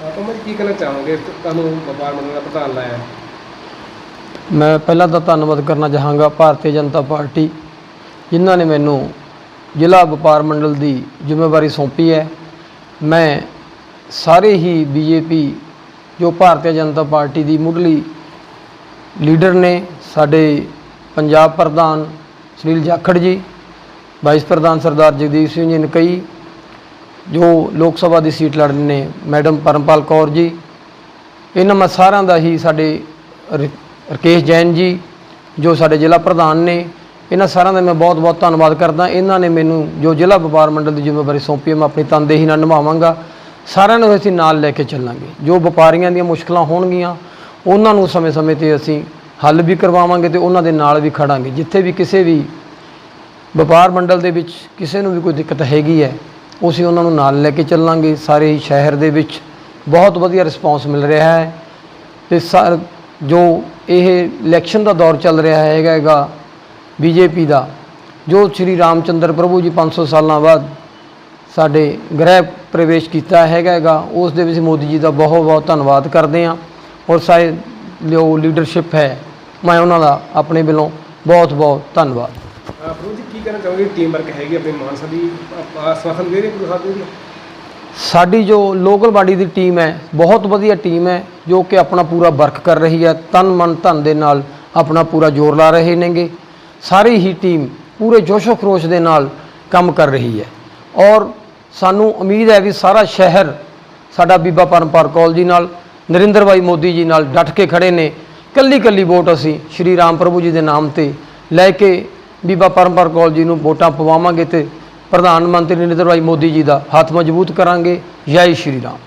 ਕਮਲ ਕੀ ਕਹਿਣਾ ਚਾਹੋਗੇ? ਤੁਹਾਨੂੰ ਵਪਾਰ ਮੰਡਲ ਦਾ ਪ੍ਰਧਾਨ ਲਾਇਆ। ਮੈਂ ਪਹਿਲਾਂ ਤਾਂ ਧੰਨਵਾਦ ਕਰਨਾ ਚਾਹਾਂਗਾ ਭਾਰਤੀ ਜਨਤਾ ਪਾਰਟੀ, ਜਿਨ੍ਹਾਂ ਨੇ ਮੈਨੂੰ ਜ਼ਿਲ੍ਹਾ ਵਪਾਰ ਮੰਡਲ ਦੀ ਜ਼ਿੰਮੇਵਾਰੀ ਸੌਂਪੀ ਹੈ। ਮੈਂ ਸਾਰੇ ਹੀ ਬੀਜੇਪੀ ਜੋ ਭਾਰਤੀ ਜਨਤਾ ਪਾਰਟੀ ਦੀ ਮੁੱਢਲੀ ਲੀਡਰ ਨੇ, ਸਾਡੇ ਪੰਜਾਬ ਪ੍ਰਧਾਨ ਸੁਨੀਲ ਜਾਖੜ ਜੀ, ਵਾਈਸ ਪ੍ਰਧਾਨ ਸਰਦਾਰ ਜਗਦੀਪ ਸਿੰਘ ਜੀ ਨਕਈ ਜੋ ਲੋਕ ਸਭਾ ਦੀ ਸੀਟ ਲੜਨ ਨੇ, ਮੈਡਮ ਪਰਮਪਾਲ ਕੌਰ ਜੀ, ਇਹਨਾਂ ਮੈਂ ਸਾਰਿਆਂ ਦਾ ਹੀ ਸਾਡੇ ਰ- ਰਕੇਸ਼ ਜੈਨ ਜੀ, ਜੋ ਸਾਡੇ ਜ਼ਿਲ੍ਹਾ ਪ੍ਰਧਾਨ ਨੇ, ਇਹਨਾਂ ਸਾਰਿਆਂ ਦਾ ਮੈਂ ਬਹੁਤ-ਬਹੁਤ ਧੰਨਵਾਦ ਕਰਦਾ। ਇਹਨਾਂ ਨੇ ਮੈਨੂੰ ਜੋ ਜ਼ਿਲ੍ਹਾ ਵਪਾਰ ਮੰਡਲ ਦੀ ਜ਼ਿੰਮੇਵਾਰੀ ਸੌਂਪੀ ਹੈ, ਮੈਂ ਆਪਣੀ ਤਨਦੇਹੀ ਨਾਲ ਨਿਭਾਵਾਂਗਾ। ਸਾਰਿਆਂ ਨੂੰ ਅਸੀਂ ਨਾਲ ਲੈ ਕੇ ਚੱਲਾਂਗੇ। ਜੋ ਵਪਾਰੀਆਂ ਦੀਆਂ ਮੁਸ਼ਕਲਾਂ ਹੋਣਗੀਆਂ, ਉਹਨਾਂ ਨੂੰ ਸਮੇਂ-ਸਮੇਂ ਤੇ ਅਸੀਂ ਹੱਲ ਵੀ ਕਰਵਾਵਾਂਗੇ ਤੇ ਉਹਨਾਂ ਦੇ ਨਾਲ ਵੀ ਖੜਾਂਗੇ। ਜਿੱਥੇ ਵੀ ਕਿਸੇ ਵੀ ਵਪਾਰ ਮੰਡਲ ਦੇ ਵਿੱਚ ਕਿਸੇ ਨੂੰ ਵੀ ਕੋਈ ਦਿੱਕਤ ਹੈਗੀ ਹੈ ਅਸੀਂ ਉਹਨਾਂ ਨੂੰ ਨਾਲ ਲੈ ਕੇ ਚੱਲਾਂਗੇ। ਸਾਰੇ ਹੀ ਸ਼ਹਿਰ ਦੇ ਵਿੱਚ ਬਹੁਤ ਵਧੀਆ ਰਿਸਪਾਂਸ ਮਿਲ ਰਿਹਾ ਹੈ। ਤੇ ਸਾ- ਜੋ ਇਹ ਇਲੈਕਸ਼ਨ ਦਾ ਦੌਰ ਚੱਲ ਰਿਹਾ ਹੈਗਾ ਹੈਗਾ ਬੀਜੇਪੀ ਦਾ, ਜੋ ਸ੍ਰੀ ਰਾਮਚੰਦਰ ਪ੍ਰਭੂ ਜੀ 500 ਸਾਲਾਂ ਬਾਅਦ ਸਾਡੇ ਗ੍ਰਹਿ ਪ੍ਰਵੇਸ਼ ਕੀਤਾ ਹੈਗਾ ਹੈਗਾ, ਉਸ ਦੇ ਵਿੱਚ ਮੋਦੀ ਜੀ ਦਾ ਬਹੁਤ ਬਹੁਤ ਧੰਨਵਾਦ ਕਰਦੇ ਹਾਂ। ਔਰ ਸਾਰੇ ਜੋ ਲੀਡਰਸ਼ਿਪ ਹੈ, ਮੈਂ ਉਹਨਾਂ ਦਾ ਆਪਣੇ ਵੱਲੋਂ ਬਹੁਤ ਬਹੁਤ ਧੰਨਵਾਦ। ਕੀ ਕਹਿਣਾ ਚਾਹੋਗੇ? ਟੀਮ ਵਰਕ ਹੈਗੀ ਆਪਣੀ ਮਾਨਸਾ ਦੀ। ਆਪਾਂ ਦੇ ਰਹੇ ਗੁਰੂ ਸਾਹਿਬ ਜੀ ਸਾਡੀ ਜੋ ਲੋਕਲ ਬਾਡੀ ਦੀ ਟੀਮ ਹੈ, ਬਹੁਤ ਵਧੀਆ ਟੀਮ ਹੈ, ਜੋ ਕਿ ਆਪਣਾ ਪੂਰਾ ਵਰਕ ਕਰ ਰਹੀ ਹੈ। ਤਨ ਮਨ ਧਨ ਦੇ ਨਾਲ ਆਪਣਾ ਪੂਰਾ ਜ਼ੋਰ ਲਾ ਰਹੇ ਨੇਗੇ। ਸਾਰੀ ਹੀ ਟੀਮ ਪੂਰੇ ਜੋਸ਼ੋ ਖਰੋਸ਼ ਦੇ ਨਾਲ ਕੰਮ ਕਰ ਰਹੀ ਹੈ। ਔਰ ਸਾਨੂੰ ਉਮੀਦ ਹੈ ਵੀ ਸਾਰਾ ਸ਼ਹਿਰ ਸਾਡਾ ਬੀਬਾ ਪਰਮਪਾਰ ਕੌਲ ਜੀ ਨਾਲ, ਨਰਿੰਦਰ ਭਾਈ ਮੋਦੀ ਜੀ ਨਾਲ ਡਟ ਕੇ ਖੜੇ ਨੇ। ਕੱਲੀ ਕੱਲੀ ਵੋਟ ਅਸੀਂ ਸ਼੍ਰੀ ਰਾਮ ਪ੍ਰਭੂ ਜੀ ਦੇ ਨਾਮ ਤੇ ਲੈ ਕੇ ਬੀਬਾ ਪਰਮਪਰ ਕੌਰ ਜੀ ਨੂੰ ਵੋਟਾਂ ਪਵਾਵਾਂਗੇ ਤੇ ਪ੍ਰਧਾਨ ਮੰਤਰੀ ਨਰਿੰਦਰ ਭਾਈ ਮੋਦੀ ਜੀ ਦਾ ਹੱਥ ਮਜ਼ਬੂਤ ਕਰਾਂਗੇ। ਜੈ ਸ਼੍ਰੀ ਰਾਮ।